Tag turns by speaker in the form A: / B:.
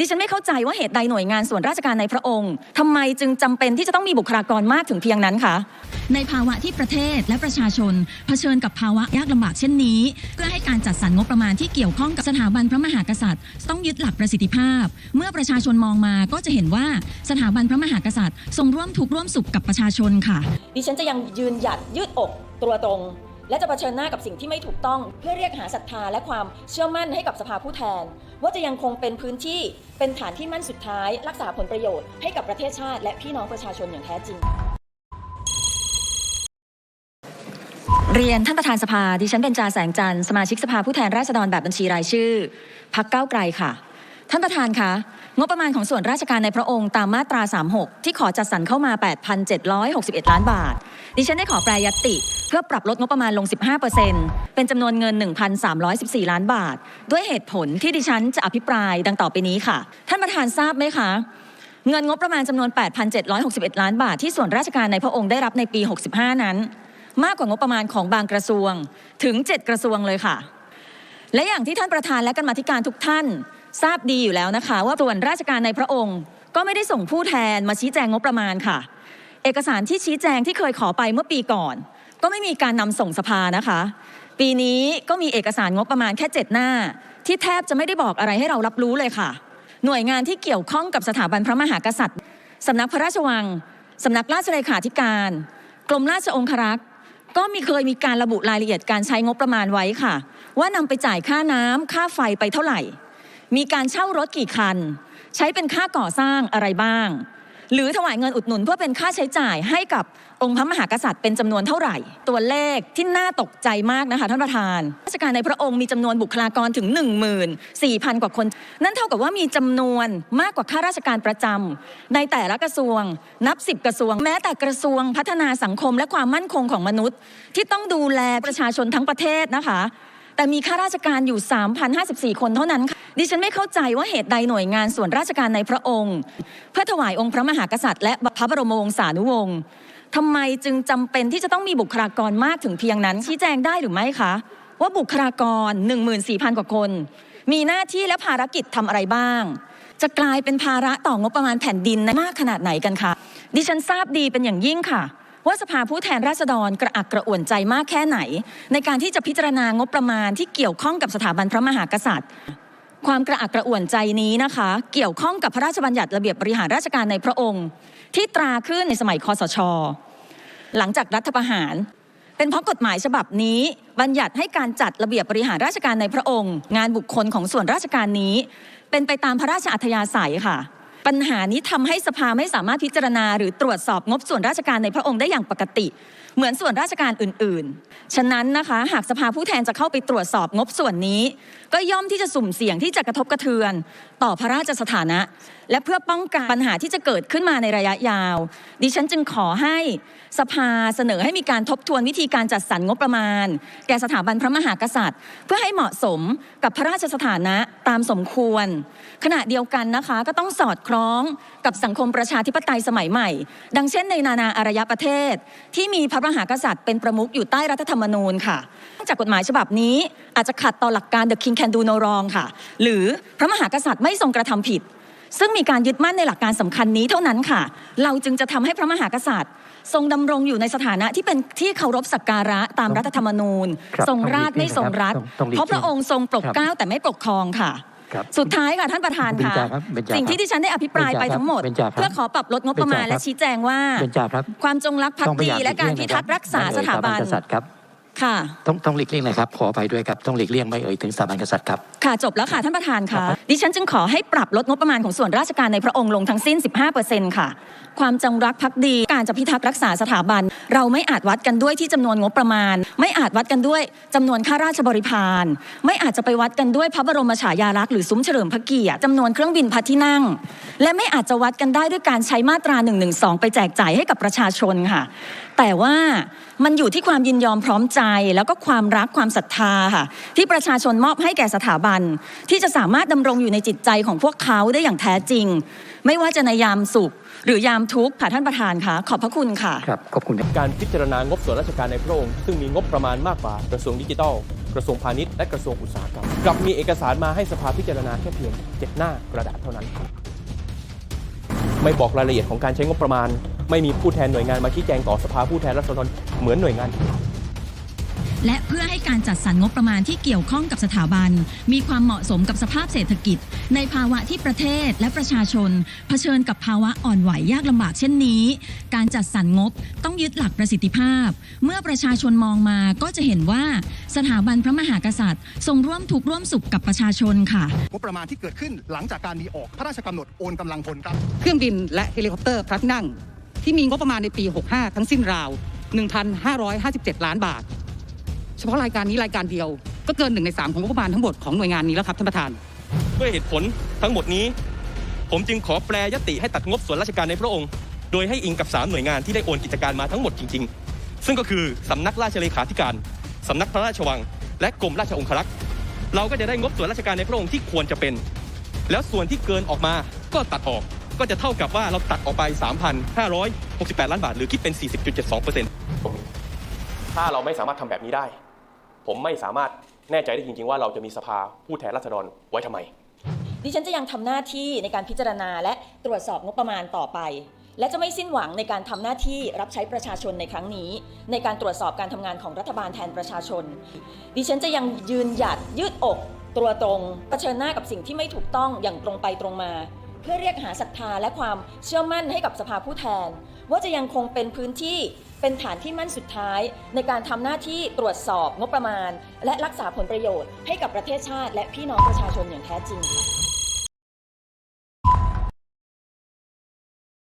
A: ดิฉันไม่เข้าใจว่าเหตุใดหน่วยงานส่วนราชการในพระองค์ทำไมจึงจำเป็นที่จะต้องมีบุคลากรมากถึงเพียงนั้นคะในภาวะที่ประเทศและประชาชน เผชิญกับภาวะยากลำบากเช่นนี้ เพื่อให้การจัดสรรงบประมาณที่เกี่ยวข้องกับสถาบันพระมหากษัตริย์ ต้องยึดหลักประสิทธิภาพ เมื่อประชาชนมองมาก็จะเห็นว่าสถาบันพระมหากษัตริย์ ทรงร่วมทุกข์ร่วมสุขกับประชาชนค่ะ ดิฉันจะยังยืนหยัดยืดอกตัวตรง และจะเผชิญหน้ากับสิ่งที่ไม่ถูกต้องเพื่อเรียกหาศรัทธาและความเชื่อมั่นให้กับสภาผู้แทน ว่าจะยังคงเป็นพื้นที่เป็นฐานที่มั่นสุดท้าย รักษาผลประโยชน์ให้กับประเทศชาติและพี่น้องประชาชนอย่างแท้จริง เรียนท่านประธานสภาดิฉันเป็นจาแสงจันทร์สมาชิกสภาผู้แทนราษฎรแบบบัญชีรายชื่อพักเก้าไกลค่ะ ท่านประธานคะงบประมาณของส่วนราชการในพระองค์ตามมาตรา 36 ที่ขอจัดสรรเข้ามา 8,761 ล้านบาท ดิฉันได้ขอแปรยติ เพื่อปรับลดงบประมาณลง 15%เป็นจำนวนเงิน 1,314 ล้านบาท ด้วยเหตุผลที่ดิฉันจะอภิปรายดังต่อไปนี้ค่ะ ท่านประธานทราบไหมคะ เงินงบประมาณจำนวน 8,761 ล้านบาท ที่ส่วนราชการในพระองค์ได้รับในปี 65 นั้น มากกว่างบประมาณของบางกระทรวงถึง 7 กระทรวงเลยค่ะ และอย่างที่ท่านประธานและกรรมธิการทุกท่าน ทราบดีอยู่แล้วนะคะ ว่าส่วนราชการในพระองค์ ก็ไม่ได้ส่งผู้แทนมาชี้แจงงบประมาณค่ะ เอกสารที่ชี้แจงที่เคยขอไปเมื่อปีก่อน ก็ไม่มีการนำส่งสภานะคะ ปีนี้ก็มีเอกสารงบประมาณแค่ 7 หน้า ที่แทบจะไม่ได้บอกอะไรให้เรารับรู้เลยค่ะ หน่วยงานที่เกี่ยวข้องกับสถาบันพระมหากษัตริย์สำนักพระราชวังสำนักราชเลขาธิการ กรมราชองครักษ์ก็มีเคยมีการระบุรายละเอียดการใช้งบประมาณไว้ค่ะ ว่านำไปจ่ายค่าน้ำค่าไฟไปเท่าไหร่ มีการเช่ารถกี่คัน ใช้เป็นค่าก่อสร้างอะไรบ้าง หรือถวายเงินอุดหนุนเพื่อเป็นค่าใช้จ่ายให้กับองค์พระมหากษัตริย์เป็นจำนวนเท่าไหร่ ตัวเลขที่น่าตกใจมากนะคะท่านประธานราชการในพระองค์มีจำนวนบุคลากรถึง 14,000 กว่าคน นั่นเท่ากับว่ามีจำนวนมากกว่าข้าราชการประจำในแต่ละกระทรวง นับ10กระทรวง แม้แต่กระทรวงพัฒนาสังคมและความมั่นคงของมนุษย์ ที่ต้องดูแลประชาชนทั้งประเทศนะคะ แต่มีข้าราชการอยู่ 3,054 คนเท่านั้นค่ะดิฉันไม่เข้าใจว่าเหตุใดหน่วยงานส่วนราชการในพระองค์ เพื่อถวายองค์พระมหากษัตริย์และพระบรมวงศานุวงศ์ทำไมจึงจำเป็นที่จะต้องมีบุคลากรมากถึงเพียงนั้น ชี้แจงได้หรือไม่คะ ว่าบุคลากร 14,000 กว่าคน มีหน้าที่และภารกิจทำอะไรบ้าง จะกลายเป็นภาระต่องบประมาณแผ่นดินมากขนาดไหนกันคะดิฉันทราบดีเป็นอย่างยิ่งค่ะ ว่าสภาผู้แทนราษฎรกระอักกระอ่วนใจมากแค่ไหน ในการที่จะพิจารณางบประมาณที่เกี่ยวข้องกับสถาบันพระมหากษัตริย์ ความกระอักกระอ่วนใจนี้นะคะ เกี่ยวข้องกับพระราชบัญญัติระเบียบบริหารราชการในพระองค์ ที่ตราขึ้นในสมัยคอสช หลังจากรัฐประหาร เป็นเพราะกฎหมายฉบับนี้บัญญัติให้การจัดระเบียบบริหารราชการในพระองค์ งานบุคคลของส่วนราชการนี้ เป็นไปตามพระราชอัธยาศัยค่ะ ปัญหานี้ทำให้สภาไม่สามารถพิจารณาหรือตรวจสอบงบส่วนราชการในพระองค์ได้อย่างปกติ เหมือนส่วนราชการอื่นๆ ฉะนั้นนะคะหากสภาผู้แทนจะเข้าไปตรวจสอบงบส่วนนี้ ก็ย่อมที่จะสุ่มเสี่ยงที่จะกระทบกระเทือน ต่อพระราชสถานะ และเพื่อป้องกันปัญหาที่จะเกิดขึ้นมาในระยะยาว ดิฉันจึงขอให้สภาเสนอให้มีการทบทวนวิธีการจัดสรรงบประมาณ แก่สถาบันพระมหากษัตริย์ เพื่อให้เหมาะสมกับพระราชสถานะตามสมควร ขณะเดียวกันนะคะก็ต้องสอดคล้องกับสังคมประชาธิปไตยสมัยใหม่ ดังเช่นในนานาอารยประเทศที่มีพระหากษัตริย์เป็นประมุขอยู่ใต้รัฐธรรมนูญค่ะจากกฎหมายฉบับนี้อาจจะขัดต่อหลักการ the king can do no wrong ค่ะ หรือพระมหากษัตริย์ไม่ทรงกระทำผิด ซึ่งมีการยึดมั่นในหลักการสำคัญนี้เท่านั้นค่ะ เราจึงจะทำให้พระมหากษัตริย์ ทรงดำรงอยู่ในสถานะที่เป็นที่เคารพสักการะตามรัฐธรรมนูญ
B: ครับ
A: ทรงราช
B: ต้องหลีกเลี่
A: ไม่
B: ยง
A: ทรง
B: นะครับ
A: รัฐ
B: ต้องต้องหลีก
A: เพราะพระองค์ทรงปก
B: ครับ
A: เกล้าแต่ไม่ปกครองค่ะ
B: ครับ
A: สุดท้ายค่ะท่านประธาน
B: เบญ
A: ค่ะ
B: จาครับเบญจา
A: สิ่งที่
B: ครับ
A: ดิฉันได้อภิปรายไป
B: เบญจาครับ
A: ทั้งหมด
B: เบญจาครับ
A: เพื่อขอปรับลดงบประมาณ
B: เบญจาครับ
A: และชี้แจงว่า
B: เบญจาครับ
A: ความจงรักภัก
B: ต้องพย
A: ดี
B: ยาม
A: และการ
B: ห
A: พิ
B: เลี่ยง
A: ทักษ์รักษา
B: ไม่
A: ส
B: เอ่ย
A: ถาบัน
B: กษัตริย์ ครับ
A: ค่ะ
B: ต้องต้องหลีกเลี่ยงนะครับ ขออภัยด้วยครับ ต้องหลีกเลี่ยงไม่เอ่ยถึงสถาบันกษัตริย์ครับ
A: ค่ะ จบแล้วค่ะท่านประธานค่ะ
B: ครับ
A: ดิฉันจึงขอให้ปรับลดงบประมาณของส่วนราชการในพระองค์ลงทั้งสิ้น 15%ค่ะ ความจงรักภักดี การจะพิทักษ์รักษาสถาบัน เราไม่อาจวัดกันด้วยที่จำนวนงบประมาณ ไม่อาจวัดกันด้วยจำนวนข้าราชบริพาร ไม่อาจจะไปวัดกันด้วยพระบรมฉายาลักษณ์หรือซุ้มเฉลิมพระเกียรติจำนวนเครื่องบินพัที่นั่ง และไม่อาจจะวัดกันได้ด้วยการใช้มาตรา1นึไปแจกจ่ายให้กับประชาชนค่ะ แต่ว่ามันอยู่ที่ความยินยอมพร้อมใจ แล้วก็ความรักความศรัทธาค่ะที่ประชาชนมอบให้แก่สถาบัน ที่จะสามารถดำรงอยู่ในจิตใจของพวกเขาได้อย่างแท้จริง ไม่ว่าจะในยามสุข หรือยามทุกข์ค่ะท่านประธานค่ะ ขอบพระคุณค่ะ
B: ครับขอบคุณ
C: การพิจารณางบส่วนราชการในพระองค์ซึ่งมีงบประมาณมากกว่ากระทรวงดิจิทัลกระทรวงพาณิชย์และกระทรวงอุตสาหกรรมกลับมีเอกสารมาให้สภาพิจารณาแค่เพียงเจ็ดหน้ากระดาษเท่านั้น ไม่บอกรายละเอียดของการใช้งบประมาณ ไม่มีผู้แทนหน่วยงานมาชี้แจงต่อสภาผู้แทนราษฎรเหมือนหน่วยงานอื่น
A: และเพื่อให้การจัดสรรงบประมาณที่เกี่ยวข้องกับสถาบัน มีความเหมาะสมกับสภาพเศรษฐกิจ ในภาวะที่ประเทศและประชาชน เผชิญกับภาวะอ่อนไหวยากลำบากเช่นนี้ การจัดสรรงบต้องยึดหลักประสิทธิภาพ เมื่อประชาชนมองมาก็จะเห็นว่าสถาบันพระมหากษัตริย์ ทรงร่วมทุกข์ร่วมสุขกับประชาชนค่ะ
D: งบประมาณที่เกิดขึ้นหลังจากการมีออกพระราชกำหนดโอนกำลังพลครับ
E: เครื่องบินและเฮลิคอปเตอร์พระที่นั่ง ที่มีงบประมาณในปี 65 ทั้งสิ้นราว 1,557 ล้านบาท เฉพาะรายการนี้รายการเดียว ก็เกินหนึ่งในสามของงบประมาณทั้งหมดของหน่วยงานนี้แล้วครับท่านประธาน
C: ด้วยเหตุผลทั้งหมดนี้ ผมจึงขอแปลยติให้ตัดงบส่วนราชการในพระองค์ โดยให้อิงกับ 3 หน่วยงานที่ได้โอนกิจการมาทั้งหมดจริง ๆ ซึ่งก็คือสำนักราชเลขาธิการสำนักพระราชวัง และกรมราชองครักษ์เราก็จะได้งบส่วนราชการในพระองค์ที่ควรจะเป็น แล้วส่วนที่เกินออกมาก็ตัดออก ก็จะเท่ากับว่าเราตัดออกไป 3,568 ล้านบาท หรือคิดเป็น 40.72%ถ้าเราไม่สามารถทำแบบนี้ได้ ผมไม่สามารถแน่ใจได้จริง ๆ ว่าเราจะมีสภาผู้แทนราษฎรไว้ทำไม
A: ดิฉันจะยังทำหน้าที่ในการพิจารณาและตรวจสอบงบประมาณต่อไป และจะไม่สิ้นหวังในการทำหน้าที่รับใช้ประชาชนในครั้งนี้ ในการตรวจสอบการทำงานของรัฐบาลแทนประชาชน ดิฉันจะยังยืนหยัดยืดอก ตัวตรงเผชิญหน้ากับสิ่งที่ไม่ถูกต้องอย่างตรงไปตรงมา เพื่อเรียกหาศรัทธาและความเชื่อมั่นให้กับสภาผู้แทน ว่าจะยังคงเป็นพื้นที่เป็นฐานที่มั่นสุดท้าย ในการทำหน้าที่ตรวจสอบงบประมาณ และรักษาผลประโยชน์ให้กับประเทศชาติ และพี่น้องประชาชนอย่างแท้จริงค่ะ